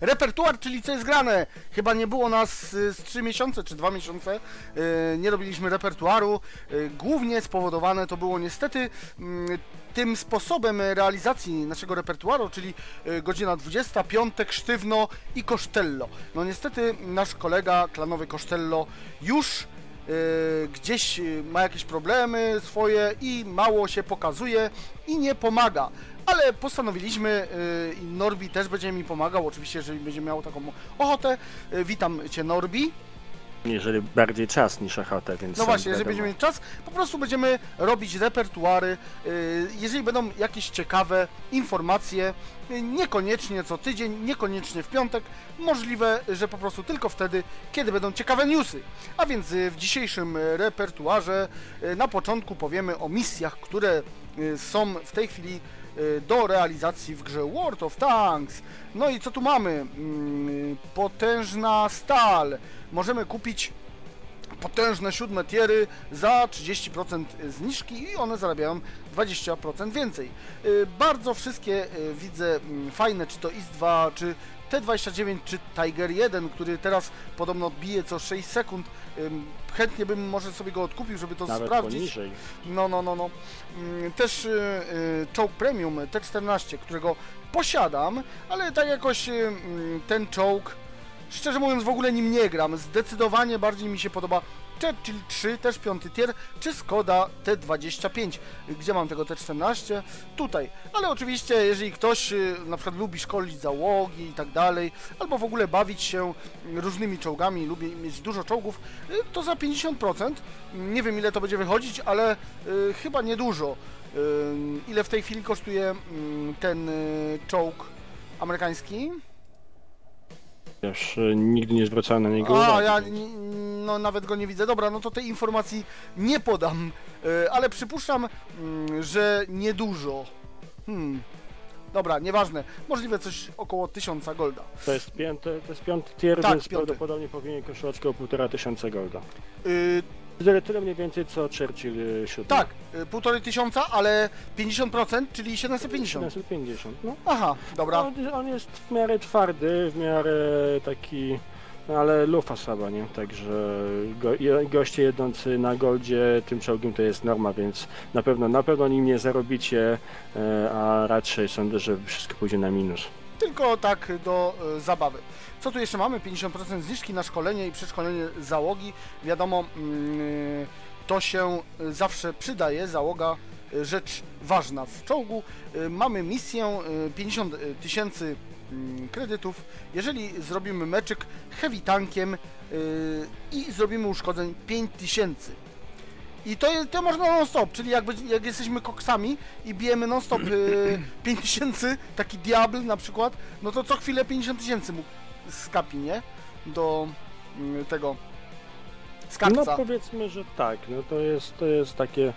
Repertuar, czyli co jest grane. Chyba nie było nas y, z 3 miesiące czy 2 miesiące. y, Nie robiliśmy repertuaru. Y, Głównie spowodowane to było niestety mm, tym sposobem realizacji naszego repertuaru, czyli godzina 20, piątek, sztywno i Costello. No niestety nasz kolega klanowy Costello już gdzieś ma jakieś problemy swoje i mało się pokazuje i nie pomaga. Ale postanowiliśmy, y, i Norbi też będzie mi pomagał, oczywiście, jeżeli będzie miał taką ochotę. Y, Witam Cię Norbi. Jeżeli bardziej czas niż ochota, więc. No właśnie, jeżeli będziemy mieć czas, po prostu będziemy robić repertuary. y, Jeżeli będą jakieś ciekawe informacje, niekoniecznie co tydzień, niekoniecznie w piątek, możliwe, że po prostu tylko wtedy, kiedy będą ciekawe newsy. A więc w dzisiejszym repertuarze na początku powiemy o misjach, które są w tej chwili do realizacji w grze World of Tanks. No i co tu mamy? Mm, Potężna stal. Możemy kupić potężne siódme tiery za 30% zniżki i one zarabiają 20% więcej. Y, Bardzo wszystkie y, widzę mm, fajne, czy to IS-2, czy T-29, czy Tiger 1, który teraz podobno bije co 6 sekund. Chętnie bym może sobie go odkupił, żeby to Nawet sprawdzić. poniżej. No, no, no, no. Mm, Też y, y, czołg premium T14, którego posiadam, ale tak jakoś ten czołg, szczerze mówiąc, w ogóle nim nie gram. Zdecydowanie bardziej mi się podoba Churchill 3, też piąty tier, czy Skoda T25. Gdzie mam tego T14? Tutaj. Ale oczywiście, jeżeli ktoś y, na przykład lubi szkolić załogi i tak dalej, albo w ogóle bawić się różnymi czołgami, lubi mieć dużo czołgów, y, to za 50%. Nie wiem ile to będzie wychodzić, ale y, chyba niedużo. Y, ile w tej chwili kosztuje mm, ten y, czołg amerykański? Już y, nigdy nie zwracałem na niego A, uwagi. ja no, nawet go nie widzę. Dobra, no to tej informacji nie podam, y, ale przypuszczam, mm, że niedużo. Hmm. Dobra, nieważne. Możliwe coś około 1000 golda. To jest piąty, to jest piąty tier, Tak, więc piąty. prawdopodobnie powinien kosztować około półtora tysiąca golda. Y, Tyle, tyle mniej więcej co Churchill y, 7. tak, y, półtorej tysiąca, ale 50%, czyli 750. 750. No. Aha, dobra. On, on jest w miarę twardy, w miarę taki, no ale lufa słaba, nie? Także go, goście jedący na goldzie tym czołgiem to jest norma, więc na pewno, na pewno nim nie zarobicie, e, a raczej sądzę, że wszystko pójdzie na minus. Tylko tak do y, zabawy. Co tu jeszcze mamy? 50% zniżki na szkolenie i przeszkolenie załogi. Wiadomo, mm, to się zawsze przydaje. Załoga, y, rzecz ważna w czołgu. Mamy misję y, 50 tysięcy mm, kredytów. Jeżeli zrobimy meczyk heavy tankiem i zrobimy uszkodzeń 5000. I to, jest, to można non-stop, czyli jakby, jak jesteśmy koksami i bijemy non-stop y, 5000, taki diabl na przykład, no to co chwilę 50 tysięcy mu skapi, nie? Do y, tego No skarbca. powiedzmy, że tak, no to jest, to jest takie,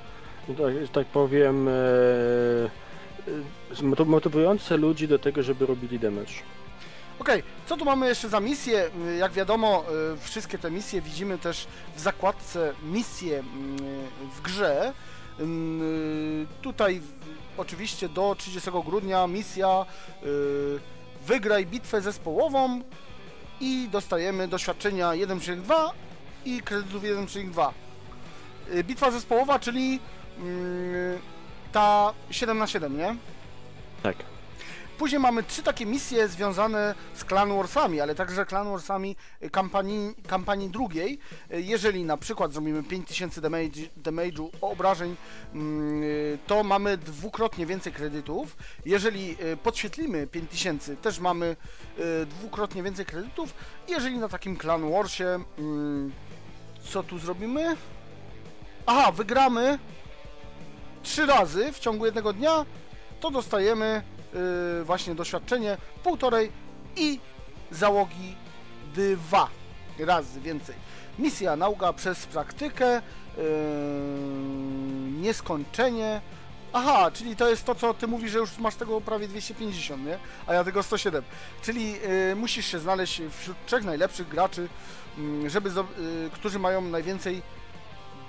no tak, tak powiem, e, e, moty- motywujące ludzi do tego, żeby robili damage. Okej, co tu mamy jeszcze za misje? Y, Jak wiadomo, y, wszystkie te misje widzimy też w zakładce misje y, w grze. Y, Tutaj oczywiście do 30 grudnia misja wygraj bitwę zespołową i dostajemy doświadczenia 1,2 i kredytów 1,2. Y, Bitwa zespołowa, czyli y, ta 7 na 7 nie? Tak. Później mamy trzy takie misje związane z Clan Warsami, ale także Clan Warsami y, kampanii, kampanii drugiej. Y, Jeżeli na przykład zrobimy 5000 damage, damage'u obrażeń, mm, y, to mamy dwukrotnie więcej kredytów. Jeżeli podświetlimy 5000, też mamy dwukrotnie więcej kredytów. Jeżeli na takim Clan Warsie, mm, co tu zrobimy? Aha, wygramy trzy razy w ciągu jednego dnia, to dostajemy yy, właśnie doświadczenie półtorej i załogi dwa razy więcej. Misja nauka przez praktykę, yy, nieskończenie. Aha, czyli to jest to, co ty mówisz, że już masz tego prawie 250, nie? A ja tego 107. Czyli yy, musisz się znaleźć wśród trzech najlepszych graczy, yy, żeby, yy, którzy mają najwięcej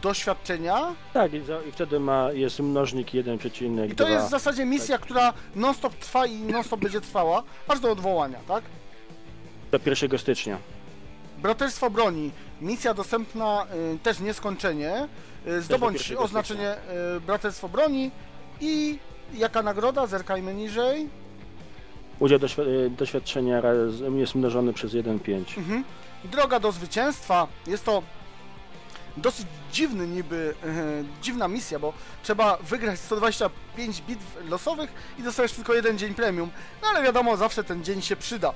doświadczenia. Tak, i, za, i wtedy ma, jest mnożnik 1,2. I to jest w zasadzie misja, która non-stop trwa i non-stop będzie trwała, aż do odwołania, tak? Do 1 stycznia. Braterstwo broni. Misja dostępna y, też nieskończenie. Y, zdobądź oznaczenie y, Braterstwo broni i jaka nagroda? Zerkajmy niżej. Udział y, doświadczenia jest mnożony przez 1,5. Mhm. Droga do zwycięstwa. Jest to dosyć dziwny niby, e, dziwna misja, bo trzeba wygrać 125 bitw losowych i dostajesz tylko jeden dzień premium. No ale wiadomo, zawsze ten dzień się przyda.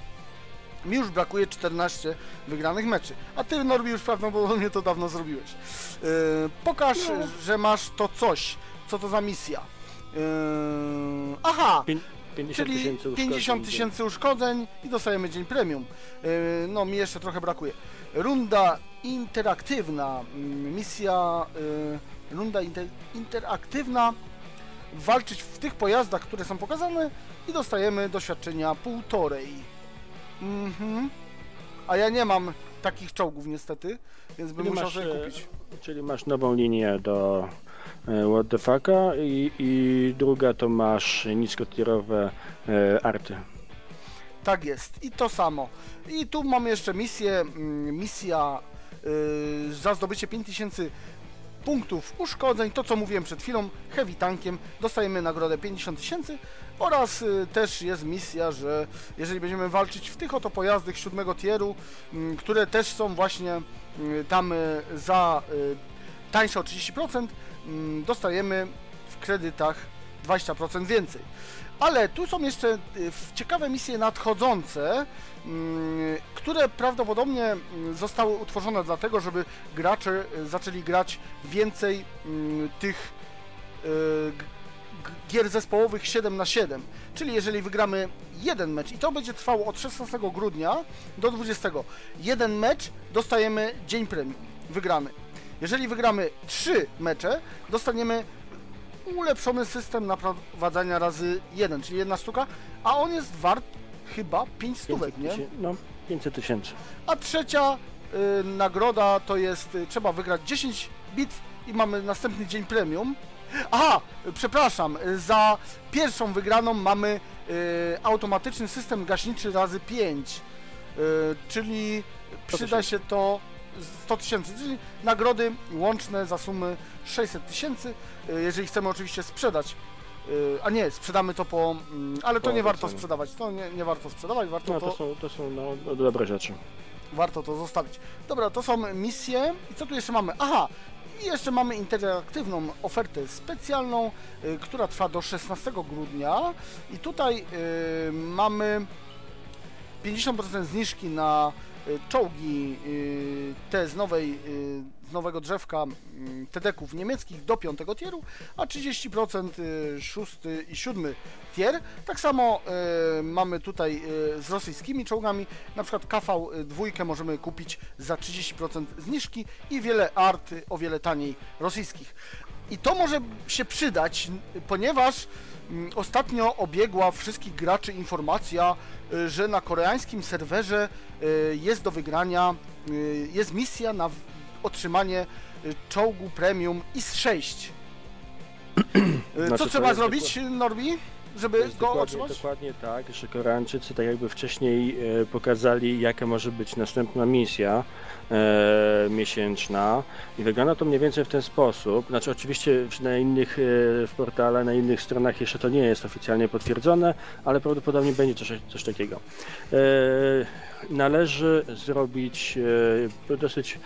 Mi już brakuje 14 wygranych meczy. A ty, Norbi, już prawdopodobnie to dawno zrobiłeś. E, pokaż, No. że masz to coś. Co to za misja? E, aha! 50 Czyli tysięcy 50 uszkodzeń. tysięcy uszkodzeń i dostajemy dzień premium. Yy, No, mi jeszcze trochę brakuje. Runda interaktywna, mm, misja, yy, runda inter, interaktywna, walczyć w tych pojazdach, które są pokazane i dostajemy doświadczenia półtorej. Mhm. A ja nie mam takich czołgów niestety, więc bym musiał sobie e, kupić. Czyli masz nową linię do e, What the fucka i, i druga to masz niskotierowe e, arty. Tak jest. I to samo. I tu mamy jeszcze misję, mm, misja za zdobycie 5000 punktów uszkodzeń, to co mówiłem przed chwilą, heavy tankiem, dostajemy nagrodę 50 tysięcy oraz y, też jest misja, że jeżeli będziemy walczyć w tych oto pojazdach siódmego tieru, mm, które też są właśnie y, tam y, za y, tańsze o 30%, mm, dostajemy w kredytach 20% więcej. Ale tu są jeszcze y, ciekawe misje nadchodzące, mm, które prawdopodobnie mm, zostały utworzone dlatego, żeby gracze y, zaczęli grać więcej mm, tych y, gier zespołowych 7 na 7. Czyli jeżeli wygramy jeden mecz i to będzie trwało od 16 grudnia do 20. Jeden mecz dostajemy dzień premium wygrany. Jeżeli wygramy 3 mecze, dostaniemy ulepszony system naprowadzania razy 1, czyli jedna sztuka, a on jest wart chyba 5 stówek, 500 nie? No, 500 tysięcy. A trzecia y, nagroda to jest, y, trzeba wygrać 10 bitw i mamy następny dzień premium. Aha, przepraszam, za pierwszą wygraną mamy y, automatyczny system gaśniczy razy 5, y, czyli przyda się to 100 tysięcy, czyli nagrody łączne za sumy 600 tysięcy, y, jeżeli chcemy oczywiście sprzedać. y, A nie, sprzedamy to po. mm, Ale to Po nie warto wycenie. sprzedawać. To nie, nie warto sprzedawać, warto No, to to są, to są no, dobre rzeczy. warto to zostawić. Dobra, to są misje. I co tu jeszcze mamy? Aha! I jeszcze mamy interaktywną ofertę specjalną, y, która trwa do 16 grudnia. I tutaj mamy 50% zniżki na y, czołgi y, te z, nowej, y, z nowego drzewka y, TD-ków niemieckich do 5 tieru, a 30% y, 6 i 7 tier. Tak samo mamy tutaj z rosyjskimi czołgami, na przykład KV2 możemy kupić za 30% zniżki i wiele art o wiele taniej rosyjskich. I to może się przydać, ponieważ mm, ostatnio obiegła wszystkich graczy informacja, y, że na koreańskim serwerze y, jest do wygrania, y, jest misja na otrzymanie czołgu premium IS-6. Y, Znaczy, Co to trzeba zrobić, Norbi, żeby go dokładnie, otrzymać? dokładnie tak, że Koreańczycy tak jakby wcześniej e, pokazali, jaka może być następna misja e, miesięczna i wygląda to mniej więcej w ten sposób. Znaczy oczywiście na innych e, w portalach, na innych stronach jeszcze to nie jest oficjalnie potwierdzone, ale prawdopodobnie będzie coś, coś takiego. E, należy zrobić e, dosyć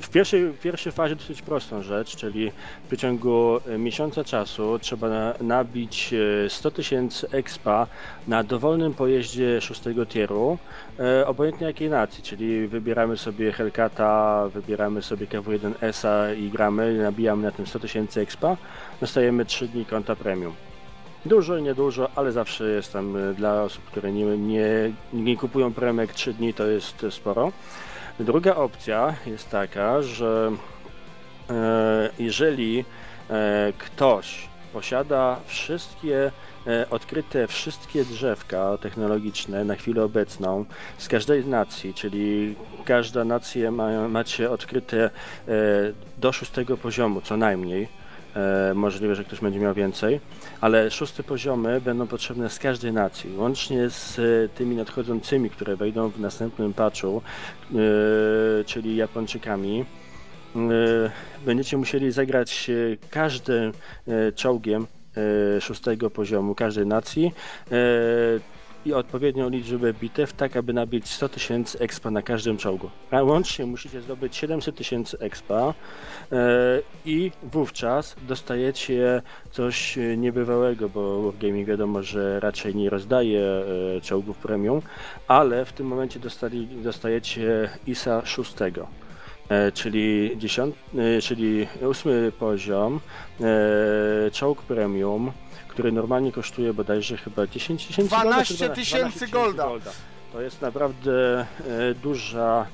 w pierwszej, w pierwszej fazie dosyć prostą rzecz, czyli w przeciągu miesiąca czasu trzeba na, nabić e, 100 tysięcy expa na dowolnym pojeździe szóstego tieru, e, obojętnie jakiej nacji, czyli wybieramy sobie Hellcata, wybieramy sobie KW1S i gramy, nabijamy na tym 100 tysięcy expa, dostajemy 3 dni konta premium. Dużo, niedużo, ale zawsze jest tam e, dla osób, które nie, nie, nie kupują premek 3 dni, to jest sporo. Druga opcja jest taka, że e, jeżeli e, ktoś posiada wszystkie odkryte wszystkie drzewka technologiczne na chwilę obecną z każdej nacji, czyli każda nacja ma, macie odkryte e, do szóstego poziomu co najmniej E, możliwe, że ktoś będzie miał więcej, ale szóste poziomy będą potrzebne z każdej nacji, łącznie z e, tymi nadchodzącymi, które wejdą w następnym patchu, e, czyli Japończykami. E, będziecie musieli zagrać e, każdym e, czołgiem e, szóstego poziomu każdej nacji e, i odpowiednią liczbę bitew, tak aby nabić 100 tysięcy expa na każdym czołgu. A łącznie musicie zdobyć 700 tysięcy expa e, i wówczas dostajecie coś e, niebywałego, bo Wargaming wiadomo, że raczej nie rozdaje e, czołgów premium, ale w tym momencie dostali, dostajecie ISA 6. E, czyli, dziesiąt, e, czyli ósmy poziom, e, czołg premium, który normalnie kosztuje bodajże chyba 10 tysięcy 12 golda, czy tysięcy 12 golda. To jest naprawdę duża,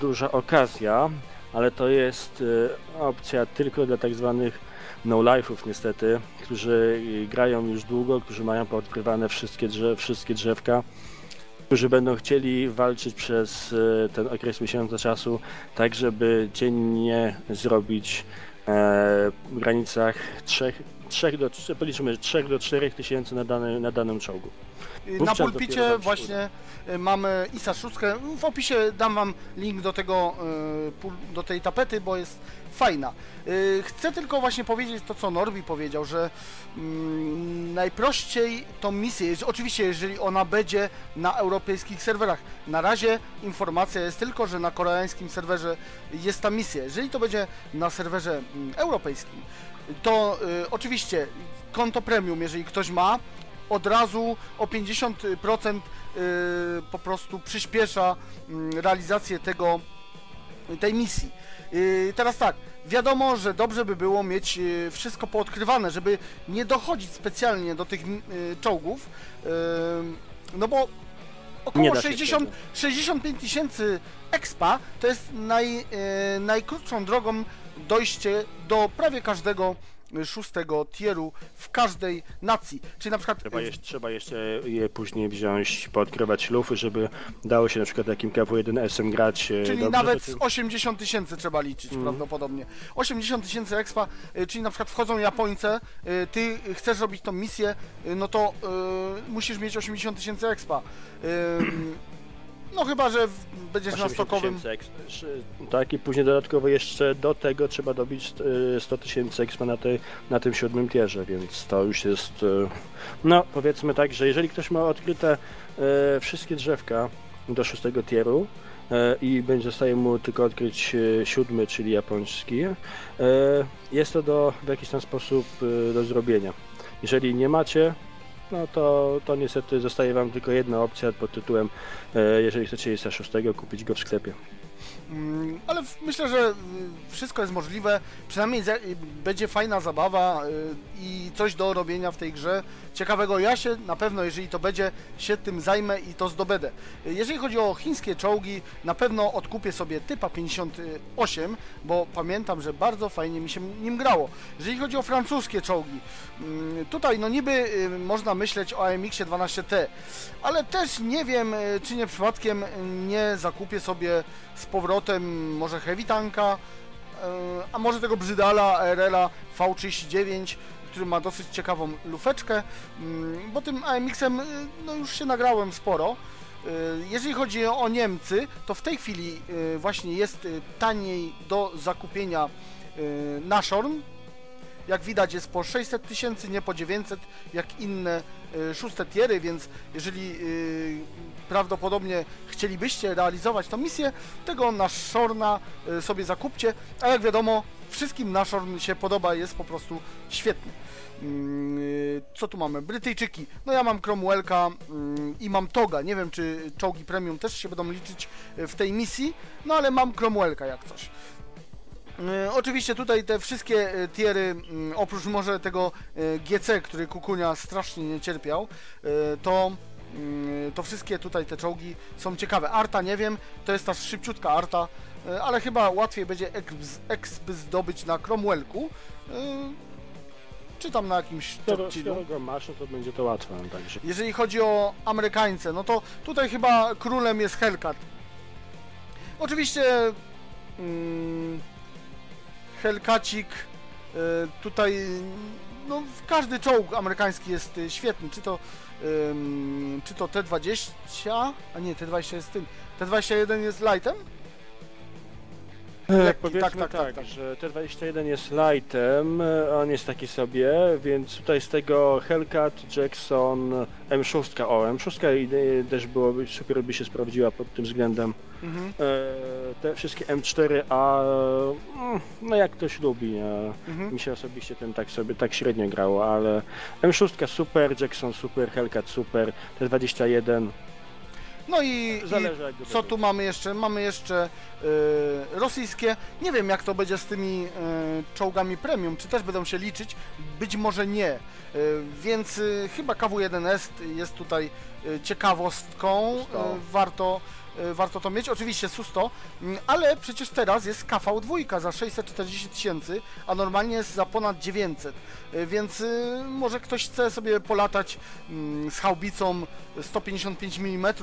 duża okazja, ale to jest opcja tylko dla tak zwanych no-life'ów niestety, którzy grają już długo, którzy mają poodkrywane wszystkie, drzew, wszystkie drzewka, którzy będą chcieli walczyć przez e, ten okres miesiąca czasu, tak żeby dziennie zrobić e, w granicach 3, 3 do, policzmy 3 do 4 tysięcy na, dany, na danym czołgu. Na pulpicie właśnie y, mamy ISA 6. W opisie dam wam link do tego, y, do tej tapety, bo jest fajna. Y, Chcę tylko właśnie powiedzieć to, co Norbi powiedział, że mm, najprościej tą misję, oczywiście jeżeli ona będzie na europejskich serwerach. Na razie informacja jest tylko, że na koreańskim serwerze jest ta misja. Jeżeli to będzie na serwerze mm, europejskim, to y, oczywiście konto premium, jeżeli ktoś ma, od razu o 50% y, po prostu przyspiesza mm, realizację tego, tej misji. Y, Teraz tak, wiadomo, że dobrze by było mieć y, wszystko poodkrywane, żeby nie dochodzić specjalnie do tych czołgów, no bo około da się 60, wtedy. 65 tysięcy expa to jest naj, najkrótszą drogą dojście do prawie każdego szóstego tieru w każdej nacji. Czyli na przykład Trzeba, jeszcze, trzeba jeszcze je później wziąć, podkrywać lufy, żeby dało się na przykład takim KW1 SM grać. e, Czyli dobrze, nawet to z 80 tysięcy trzeba liczyć Mhm. prawdopodobnie. 80 tysięcy expa, y, czyli na przykład wchodzą Japońce, ty chcesz robić tą misję, y, no to musisz mieć 80 tysięcy expa. Ym, No chyba, że będziesz na 80 stokowym. Tak, i później dodatkowo jeszcze do tego trzeba dobić e, 100 tysięcy expa na, tej, na tym siódmym tierze, więc to już jest. e, No, powiedzmy tak, że jeżeli ktoś ma odkryte e, wszystkie drzewka do szóstego tieru, e, i będzie zostaje mu tylko odkryć e, siódmy, czyli japoński, e, jest to do, w jakiś tam sposób e, do zrobienia. Jeżeli nie macie, no to, to niestety zostaje Wam tylko jedna opcja pod tytułem e, jeżeli chcecie ISA 6 kupić go w sklepie. Mm, Ale myślę, że y, wszystko jest możliwe. Przynajmniej y, będzie fajna zabawa y, i coś do robienia w tej grze ciekawego. Ja się na pewno, jeżeli to będzie, się tym zajmę i to zdobędę. Jeżeli chodzi o chińskie czołgi, na pewno odkupię sobie typa 58, bo pamiętam, że bardzo fajnie mi się nim grało. Jeżeli chodzi o francuskie czołgi, mm, tutaj no niby można myśleć o AMX-ie 12T, ale też nie wiem, czy nie przypadkiem nie zakupię sobie z powrotem może Heavy Tanka, y, a może tego Brzydala ARL-a V39, który ma dosyć ciekawą lufeczkę, mm, bo tym AMX-em y, no już się nagrałem sporo. Y, Jeżeli chodzi o Niemcy, to w tej chwili właśnie jest taniej do zakupienia Nashorn, jak widać jest po 600 tysięcy, nie po 900, jak inne szóste tiery, więc jeżeli y, prawdopodobnie chcielibyście realizować tą misję, tego Nashorna y, sobie zakupcie, a jak wiadomo, wszystkim Nashorn się podoba, jest po prostu świetny. Mm, y, Co tu mamy? Brytyjczyki. No ja mam Cromwellka mm, i mam Toga. Nie wiem, czy czołgi premium też się będą liczyć y, w tej misji, no ale mam Cromwellka jak coś. E, Oczywiście tutaj te wszystkie e, tiery, mm, oprócz może tego e, GC, który Kukunia strasznie nie cierpiał, to, mm, to wszystkie tutaj te czołgi są ciekawe. Arta nie wiem, to jest ta szybciutka Arta, ale chyba łatwiej będzie exp zdobyć na Cromwellku, czy tam na jakimś Churchillu. skoro go masz, to będzie to łatwe. Także. Jeżeli chodzi o Amerykańce, no to tutaj chyba królem jest Hellcat. Oczywiście mm, Hellcacik tutaj no, każdy czołg amerykański jest y, świetny, czy to, czy to T-20, a nie, T-20 jest tym, T-21 jest lightem? Lekki, Powiedzmy tak, tak, tak, tak, tak, że T21 jest lightem, on jest taki sobie, więc tutaj z tego Hellcat, Jackson, M6, o. M6 też byłoby super by się sprawdziła pod tym względem. Mhm. E, te wszystkie M4A, mm, no jak ktoś lubi? Mhm. mi się osobiście ten tak sobie tak średnio grało, ale M6 super, Jackson super, Hellcat super, T21 no i, Zależy, i co tu mamy jeszcze? Mamy jeszcze y, rosyjskie. Nie wiem jak to będzie z tymi y, czołgami premium, czy też będą się liczyć. Być może nie. Y, więc chyba KW-1S jest tutaj ciekawostką. warto warto to mieć. Oczywiście SU-100, mm, ale przecież teraz jest KV2 za 640 tysięcy, a normalnie jest za ponad 900, y, więc y, może ktoś chce sobie polatać mm, z haubicą 155 mm,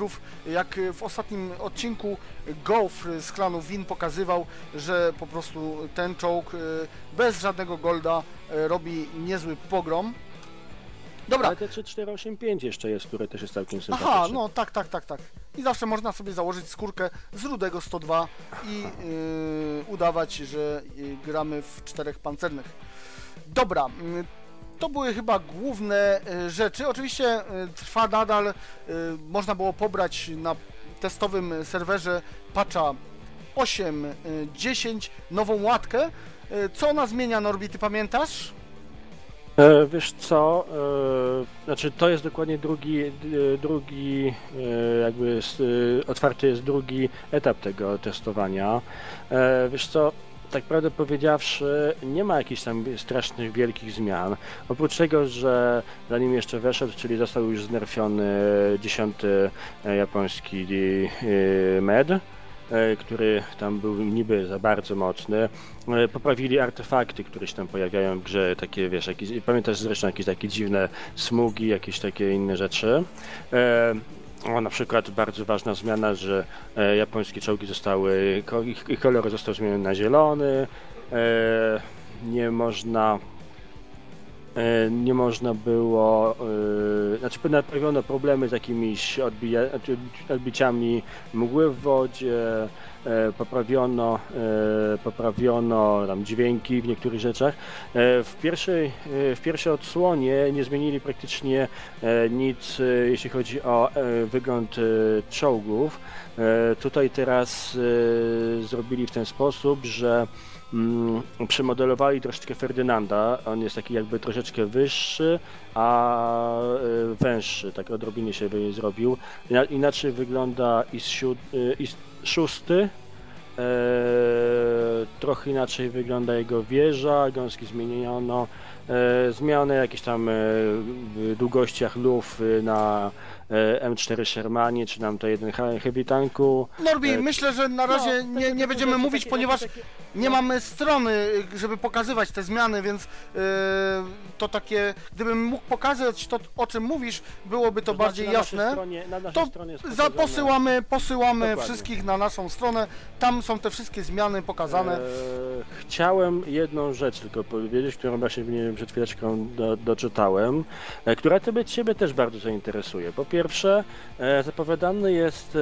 jak w ostatnim odcinku Golf z klanu Win pokazywał, że po prostu ten czołg bez żadnego golda robi niezły pogrom. Dobra. Ale te 3485 jeszcze jest, które też jest całkiem sympatyczne. Aha, no tak, tak, tak, tak. I zawsze można sobie założyć skórkę z rudego 102 i yy, udawać, że yy, gramy w czterech pancernych. Dobra, yy, to były chyba główne yy, rzeczy. Oczywiście trwa nadal, można było pobrać na testowym serwerze patcha 8.10 nową łatkę. Co ona zmienia, Norbi, ty pamiętasz? E, wiesz co, e, znaczy to jest dokładnie drugi, e, drugi jakby otwarty jest drugi etap tego testowania. Wiesz co, tak prawdę powiedziawszy, nie ma jakichś tam strasznych, wielkich zmian. Oprócz tego, że zanim jeszcze weszedł, czyli został już znerfiony dziesiąty japoński med, który tam był niby za bardzo mocny. E, poprawili artefakty, które się tam pojawiają w grze, takie wiesz, jakieś, pamiętasz zresztą jakieś takie dziwne smugi, jakieś takie inne rzeczy. E, o, na przykład bardzo ważna zmiana, że japońskie czołgi zostały, ich kolor został zmieniony na zielony, nie można E, nie można było, e, znaczy naprawiono problemy z jakimiś odbija, znaczy odbiciami mgły w wodzie, e, poprawiono, poprawiono tam dźwięki w niektórych rzeczach. W pierwszej, w pierwszej odsłonie nie zmienili praktycznie nic, jeśli chodzi o wygląd czołgów. Tutaj teraz zrobili w ten sposób, że mm, przemodelowali troszeczkę Ferdynanda. On jest taki jakby troszeczkę wyższy, a y, węższy, tak odrobinie się zrobił. Inaczej wygląda i, siód, y, i szósty. E, trochę inaczej wygląda jego wieża, gąski zmieniono. E, zmiany jakieś tam e, w długościach luf na E, M4 Shermanie, czy nam to jeden heavy tanku. Norbi, myślę, że na razie no, nie, nie będziemy mówić, takie, ponieważ takie, nie no. mamy strony, żeby pokazywać te zmiany, więc yy, to takie, gdybym mógł pokazać to, o czym mówisz, byłoby to, to znaczy bardziej jasne. Stronie, to za, posyłamy, posyłamy wszystkich na naszą stronę, tam są te wszystkie zmiany pokazane. Eee, chciałem jedną rzecz tylko powiedzieć, którą właśnie przed chwileczką do, doczytałem, e, która Ciebie też bardzo zainteresuje. Po pierwsze, e, zapowiadany jest e,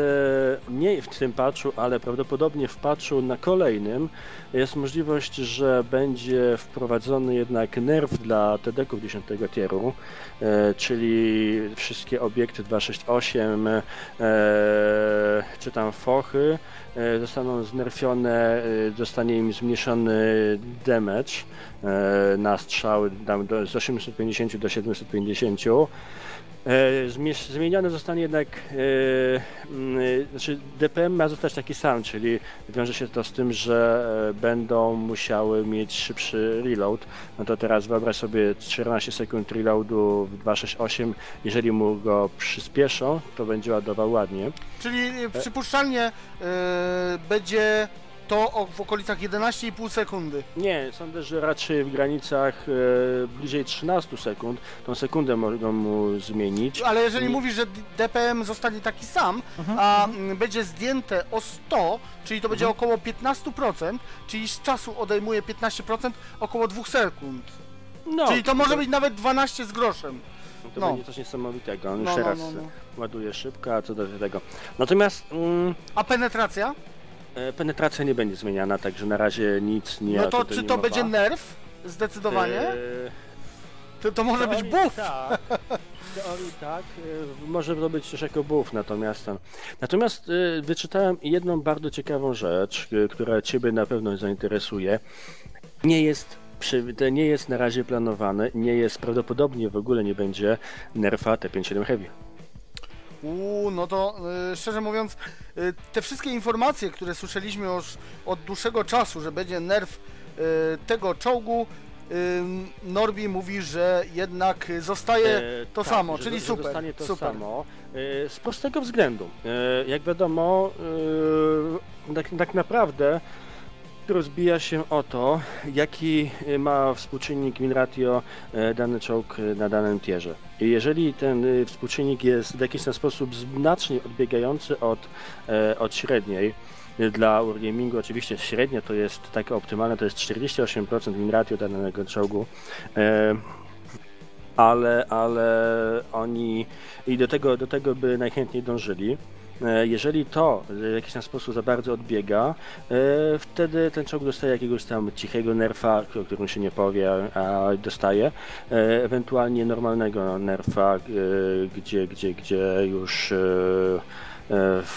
nie w tym patchu, ale prawdopodobnie w patchu na kolejnym jest możliwość, że będzie wprowadzony jednak nerw dla TDK-ów 10 tieru, czyli wszystkie obiekty 268 czy tam fochy zostaną znerfione, zostanie im zmniejszony damage na strzały z 850 do 750 E, zmieniony zostanie jednak, e, mm, e, znaczy DPM ma zostać taki sam, czyli wiąże się to z tym, że będą musiały mieć szybszy reload. No to teraz wyobraź sobie 14 sekund reloadu w 268, jeżeli mu go przyspieszą, to będzie ładował ładnie. Czyli przypuszczalnie będzie to o, w okolicach 11,5 sekundy. Nie, sądzę, że raczej w granicach e, bliżej 13 sekund. Tą sekundę mogą mu zmienić. Ale jeżeli Nie- mówisz, że DPM zostanie taki sam, Mhm, a mm, będzie zdjęte o 100, czyli to będzie około 15%, czyli z czasu odejmuje 15% około 2 sekund. No, czyli to może być nawet 12 z groszem. To no. będzie coś niesamowitego. On No, jeszcze no, raz no, no. ładuje szybko, a co do tego. Natomiast mm, A penetracja? E, penetracja nie będzie zmieniana, także na razie nic nie no to czy to będzie nerw? Zdecydowanie. E, To, to może być buff. Tak. W teorii tak, e, może to być też jako buff, natomiast ten. Natomiast e, wyczytałem jedną bardzo ciekawą rzecz, e, która Ciebie na pewno zainteresuje. Nie jest przy, nie jest na razie planowane, nie jest prawdopodobnie w ogóle nie będzie Nerfa T57 Heavy. Uuu, no to y, szczerze mówiąc, y, te wszystkie informacje, które słyszeliśmy już od dłuższego czasu, że będzie nerw y, tego czołgu, Norbi mówi, że jednak zostaje to tak, samo, czyli że super. Zostanie to super. samo. Z prostego względu. Jak wiadomo, tak, tak naprawdę rozbija się o to, jaki ma współczynnik win ratio e, dany czołg e, na danym tierze. Jeżeli ten e, współczynnik jest w jakiś sposób znacznie odbiegający od, e, od średniej, e, dla Wargamingu oczywiście średnia to jest takie optymalne, to jest 48% win ratio danego czołgu. E, ale, ale oni i do tego, do tego by najchętniej dążyli. E, Jeżeli to w jakiś tam sposób za bardzo odbiega, e, wtedy ten czołg dostaje jakiegoś tam cichego nerfa, o którym się nie powie, a dostaje e, ewentualnie normalnego nerfa, e, gdzie, gdzie, gdzie już e,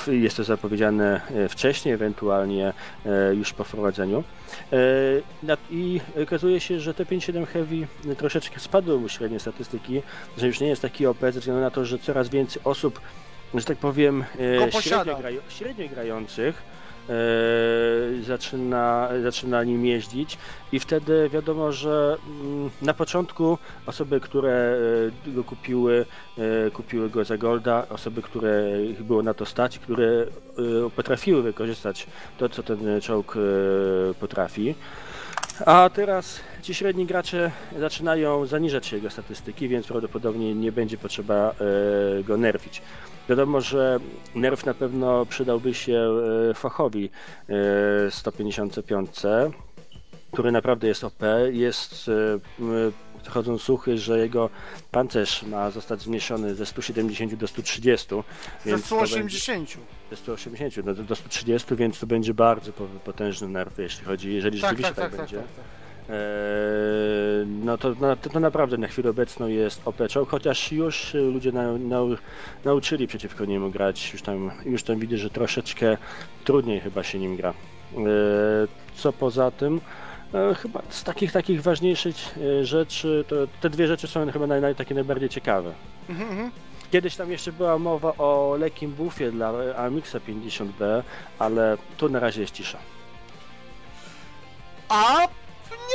e, jest to zapowiedziane e, wcześniej, ewentualnie e, już po wprowadzeniu. E, I okazuje się, że te 5.7 Heavy troszeczkę spadły mu średnie statystyki, że już nie jest taki OP ze względu na to, że coraz więcej osób, że tak powiem, e, średnio, grają, średnio grających e, zaczyna, zaczyna nim jeździć i wtedy wiadomo, że mm, na początku osoby, które e, go kupiły, kupiły go za golda, osoby, które było na to stać, które potrafiły wykorzystać to, co ten czołg potrafi. A teraz ci średni gracze zaczynają zaniżać się jego statystyki, więc prawdopodobnie nie będzie potrzeba go nerfić. Wiadomo, że nerf na pewno przydałby się e, fachowi e, 155, który naprawdę jest OP. Jest, e, chodzą słuchy, że jego pancerz ma zostać zmniejszony ze 170 do 130. ze więc to będzie- 180. ze 180 no, do 130, więc to będzie bardzo po- potężny nerw, jeśli chodzi, jeżeli Tak, rzeczywiście tak, tak, tak, tak, będzie. Eee, no to, no, to, to naprawdę na chwilę obecną jest OP czołg, chociaż już y, ludzie nau, nau, nauczyli przeciwko niemu grać, już tam, już tam widzę, że troszeczkę trudniej chyba się nim gra. Eee, co poza tym, e, chyba z takich takich ważniejszych e, rzeczy, to te dwie rzeczy są chyba naj, naj, takie najbardziej ciekawe. Mhm, mhm. Kiedyś tam jeszcze była mowa o lekkim buffie dla Amixa 50B, ale tu na razie jest cisza. A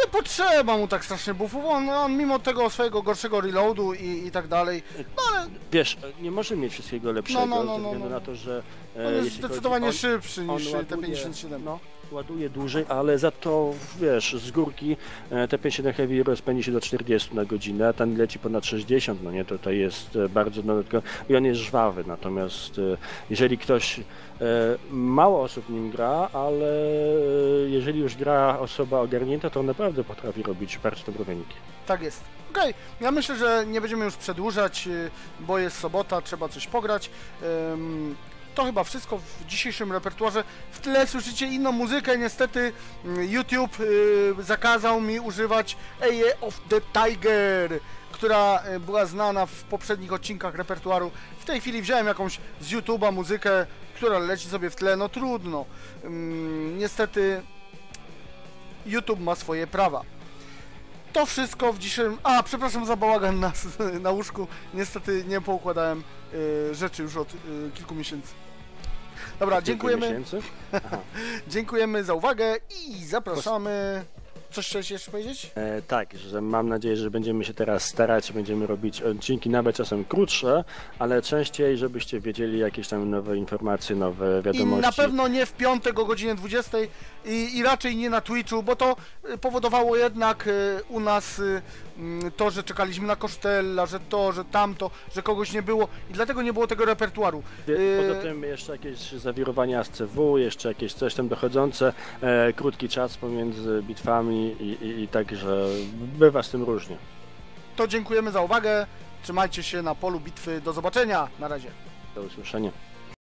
nie potrzeba mu tak strasznie buffów, on, on mimo tego swojego gorszego reloadu i, i tak dalej, no ale Wiesz, nie może mieć wszystkiego lepszego, No, no, no, ze no, względu no. na to, że e, on jest jeśli chodzi- zdecydowanie on- szybszy on niż ładuje- T57. No, ładuje dłużej, ale za to, wiesz, z górki e, T57 Heavy rozpędzi się do 40 na godzinę, a ten leci ponad 60, no nie, to jest e, bardzo, tylko, i on jest żwawy, natomiast e, jeżeli ktoś, mało osób nim gra, ale jeżeli już gra osoba ogarnięta, to on naprawdę potrafi robić bardzo dobre wyniki. Tak jest. Okej, ja myślę, że nie będziemy już przedłużać, bo jest sobota, trzeba coś pograć. To chyba wszystko w dzisiejszym repertuarze. W tle słyszycie inną muzykę. Niestety mm, YouTube y, zakazał mi używać Eye of the Tiger, która y, była znana w poprzednich odcinkach repertuaru. W tej chwili wziąłem jakąś z YouTube'a muzykę, która leci sobie w tle. No trudno. Ym, Niestety YouTube ma swoje prawa. To wszystko w dzisiejszym. A, przepraszam za bałagan na, na łóżku. Niestety nie poukładałem y, rzeczy już od y, kilku miesięcy. Dobra, dziękujemy. Dziękujemy za uwagę i zapraszamy coś chciałeś jeszcze powiedzieć? E, tak, że mam nadzieję, że będziemy się teraz starać, będziemy robić odcinki nawet czasem krótsze, ale częściej, żebyście wiedzieli jakieś tam nowe informacje, nowe I wiadomości. na pewno nie w piątek o godzinie 20 i, i raczej nie na Twitchu, bo to y, powodowało jednak y, u nas y, mm, to, że czekaliśmy na Kosztella, że to, że tamto, że kogoś nie było i dlatego nie było tego repertuaru. Poza tym jeszcze jakieś zawirowania z CW, jeszcze jakieś coś tam dochodzące, e, krótki czas pomiędzy bitwami i, i, i tak, że bywa z tym różnie. To dziękujemy za uwagę. Trzymajcie się na polu bitwy. Do zobaczenia. Na razie. Do usłyszenia.